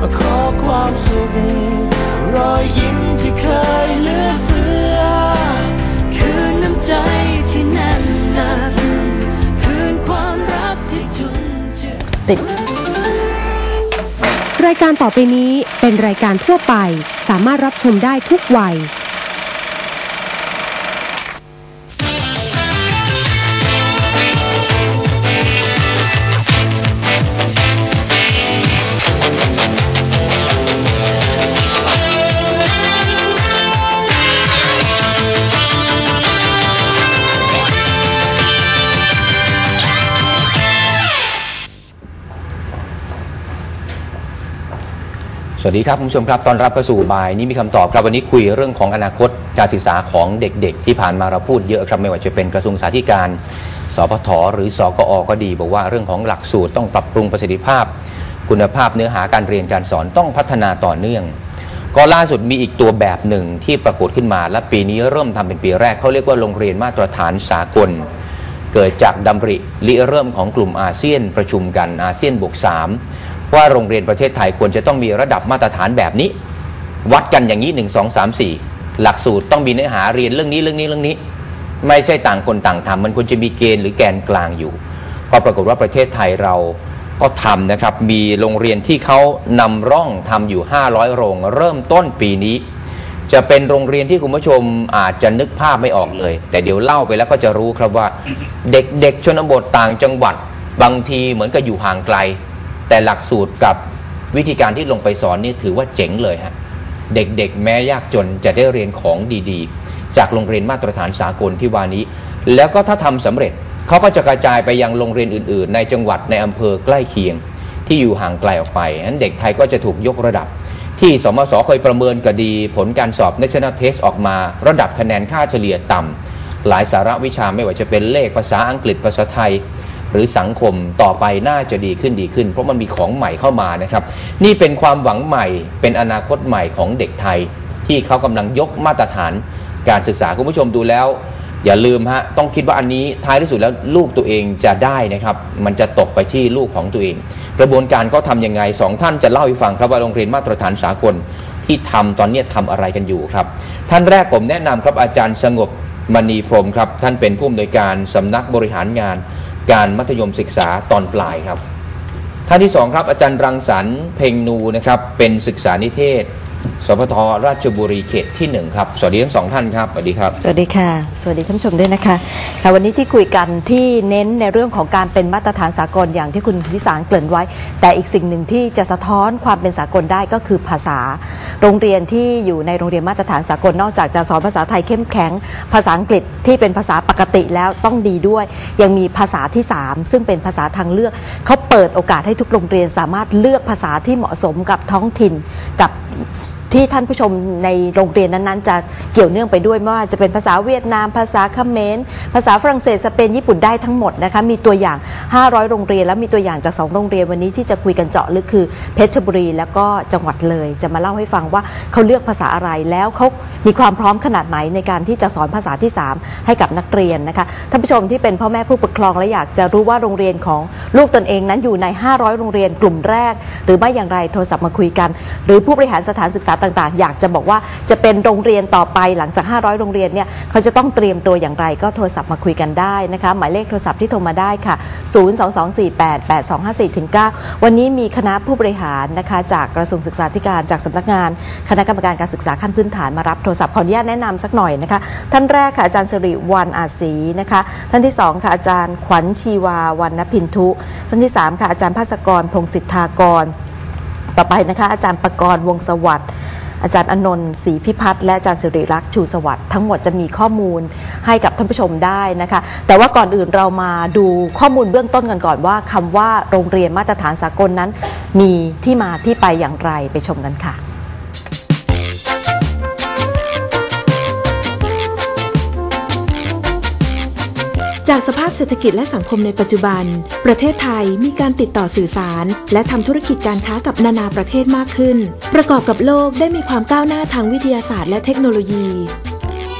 มาขอความสุข รอยยิ้มที่เคยเหลือเฟือ คืนน้ำใจที่แน่นหนักคืนความรักที่จุนเจือติด รายการต่อไปนี้เป็นรายการทั่วไป สามารถรับชมได้ทุกวัย สวัสดีครับคุณผู้ชมครับตอนรับเข้าสู่บ่ายนี้มีคำตอบครับวันนี้คุยเรื่องของอนาคตการศึกษาของเด็กๆ ที่ผ่านมาเราพูดเยอะครับไม่ว่าจะเป็นกระทรวงสาธการสพทหรือสกอก็ดี บอกว่าเรื่องของหลักสูตรต้องปรับปรุงประสิทธิภาพ คุณภาพเนื้อหาการเรียนการสอนต้องพัฒนาต่อเนื่อง ก็ล่าสุดมีอีกตัวแบบหนึ่งที่ปรากฏขึ้นมาและปีนี้เริ่มทำเป็นปีแรกเขาเรียกว่าโรงเรียนมาตรฐานสากล เกิดจากดำริริเริ่มของกลุ่มอาเซียนประชุมกันอาเซียนบวกสาม ว่าโรงเรียนประเทศไทยควรจะต้องมีระดับมาตรฐานแบบนี้ วัดกันอย่างนี้1 2 3 4หลักสูตรต้องมีเนื้อหาเรียนเรื่องนี้เรื่องนี้เรื่องนี้ ไม่ใช่ต่างคนต่างทำมันควรจะมีเกณฑ์หรือแกนกลางอยู่ ก็ปรากฏว่าประเทศไทยเราก็ทำนะครับ มีโรงเรียนที่เขานำร่องทำอยู่ 500 โรง เริ่มต้นปีนี้ จะเป็นโรงเรียนที่คุณผู้ชมอาจจะนึกภาพไม่ออกเลย แต่เดี๋ยวเล่าไปแล้วก็จะรู้ครับว่า เด็กๆชนบทต่างจังหวัด บางทีเหมือนกับอยู่ห่างไกล แต่หลักสูตรกับวิธีการที่ลงไปสอนนี่ถือว่าเจ๋งเลยฮะเด็กๆ แม้ยากจนจะได้เรียนของดีๆ จากโรงเรียนมาตรฐานสากลที่วานี้ แล้วก็ถ้าทำสำเร็จเขาก็จะกระจายไปยังโรงเรียนอื่น ๆ ในจังหวัดในอำเภอใกล้เคียงที่อยู่ห่างไกลออกไปนั้นเด็กไทยก็จะถูกยกระดับ ที่สมศเคยประเมินก็ดี ผลการสอบ National Test ออกมา ระดับคะแนนค่าเฉลี่ยต่ำหลายสาระวิชาไม่ว่าจะเป็นเลขภาษาอังกฤษภาษาไทย หรือสังคมต่อไปน่าจะดีขึ้นดีขึ้น เพราะมันมีของใหม่เข้ามานะครับ นี่เป็นความหวังใหม่ เป็นอนาคตใหม่ของเด็กไทย ที่เขากำลังยกมาตรฐานการศึกษาคุณผู้ชมดูแล้ว อย่าลืมฮะต้องคิดว่าอันนี้ท้ายที่สุดแล้วลูกตัวเองจะได้นะครับ มันจะตกไปที่ลูกของตัวเอง กระบวนการเขาทำยังไงสองท่านจะเล่าให้ฟังครับว่าโรงเรียนมาตรฐานสากลที่ทำตอนนี้ทำอะไรกันอยู่ครับ ท่านแรกผมแนะนำครับอาจารย์สงบมณีพรมครับ ท่านเป็นผู้อำนวยการสำนักบริหารงาน การมัธยมศึกษาตอนปลายครับท่านที่สองครับอาจารย์รังสรรค์เพ่งนูนะครับเป็นศึกษานิเทศ สพทราชบุรีเขตที่หนึ่งครับ สวัสดีทั้งสองท่านครับ สวัสดีครับ สวัสดีค่ะ สวัสดีท่านผู้ชมด้วยนะคะค่ะวันนี้ที่คุยกันที่เน้นในเรื่องของการเป็นมาตรฐานสากลอย่างที่คุณวิสารเกริ่นไว้ แต่อีกสิ่งหนึ่งที่จะสะท้อนความเป็นสากลได้ก็คือภาษา โรงเรียนที่อยู่ในโรงเรียนมาตรฐานสากลนอกจากจะสอนภาษาไทยเข้มแข็ง ภาษาอังกฤษที่เป็นภาษาปกติแล้วต้องดีด้วย ยังมีภาษาที่ 3 ซึ่งเป็นภาษาทางเลือกเขาเปิดโอกาสให้ทุกโรงเรียนสามารถเลือกภาษาที่เหมาะสมกับท้องถิ่นกับ problems. ที่ท่านผู้ชมในโรงเรียนนั้นๆ จะเกี่ยวเนื่องไปด้วยไม่ว่าจะเป็นภาษาเวียดนาม ภาษาเขมรภาษาฝรั่งเศสสเปนญี่ปุ่นได้ทั้งหมดนะคะมีตัวอย่าง 500 โรงเรียน แล้วมีตัวอย่างจาก 2 โรงเรียนวันนี้ที่จะคุยกันเจาะลึกคือเพชรบุรี แล้วก็จังหวัดเลย จะมาเล่าให้ฟังว่าเขาเลือกภาษาอะไรแล้วเขามีความพร้อมขนาดไหนในการที่จะสอนภาษาที่ 3 ให้กับนักเรียนนะคะท่านผู้ชมที่เป็นพ่อแม่ผู้ปกครองและอยากจะรู้ว่าโรงเรียนของลูกตนเองนั้นอยู่ใน 500 โรงเรียนกลุ่มแรก หรือไม่อย่างไรโทรศัพท์มาคุยกัน หรือผู้บริหารสถานศึกษาต่างๆ อยากจะบอกว่าจะเป็นโรงเรียนต่อไปหลังจาก 500 โรงเรียนเนี่ยเขาจะต้องเตรียมตัวอย่างไรก็โทรศัพท์มาคุยกันได้นะคะหมายเลขโทรศัพท์ที่โทรมาได้ค่ะ 022488254ถึง9วันนี้มีคณะผู้บริหารนะคะจากกระทรวงศึกษาธิการจากสำนักงาน คณะกรรมการการศึกษาขั้นพื้นฐานมารับโทรศัพท์ขออนุญาตแนะนำสักหน่อยนะคะท่านแรกค่ะอาจารย์สิริวันอาศีนะคะท่านที่สองค่ะอาจารย์ขวัญชีวาวันนพินทุท่านที่สามค่ะอาจารย์ภาสกรพงศิทธากรต่อไปนะคะอาจารย์ประกรณ์วงสวัสดิ์ อาจารย์อนนท์ศรีพิพัฒน์และอาจารย์สิริรักษ์ชูสวัสดิ์ทั้งหมดจะมีข้อมูลให้กับท่านผู้ชมได้นะคะ แต่ว่าก่อนอื่นเรามาดูข้อมูลเบื้องต้นกันก่อนว่าคำว่าโรงเรียนมาตรฐานสากลนั้น มีที่มาที่ไปอย่างไรไปชมกันค่ะ จากสภาพเศรษฐกิจและสังคมในปัจจุบัน ประเทศไทยมีการติดต่อสื่อสาร และทำธุรกิจการค้ากับนานาประเทศมากขึ้น ประกอบกับโลกได้มีความก้าวหน้าทางวิทยาศาสตร์และเทคโนโลยี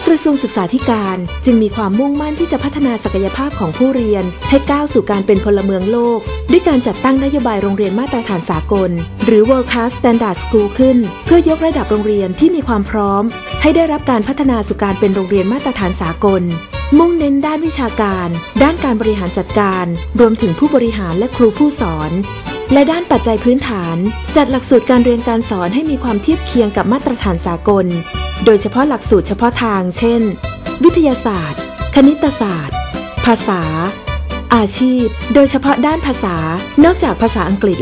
กระทรวงศึกษาธิการจึงมีความมุ่งมั่นที่จะพัฒนาศักยภาพของผู้เรียน ให้ก้าวสู่การเป็นพลเมืองโลก ด้วยการจัดตั้งนโยบายโรงเรียนมาตรฐานสากล หรือ World Class Standard School ขึ้น เพื่อยกระดับโรงเรียนที่มีความพร้อม ให้ได้รับการพัฒนาสู่การเป็นโรงเรียนมาตรฐานสากล มุ่งเน้นด้านวิชาการ ด้านการบริหารจัดการ รวมถึงผู้บริหารและครูผู้สอน และด้านปัจจัยพื้นฐาน จัดหลักสูตรการเรียนการสอนให้มีความเทียบเคียงกับมาตรฐานสากล โดยเฉพาะหลักสูตรเฉพาะทาง เช่น วิทยาศาสตร์ คณิตศาสตร์ ภาษา อาชีพ โดยเฉพาะด้านภาษา นอกจากภาษาอังกฤษ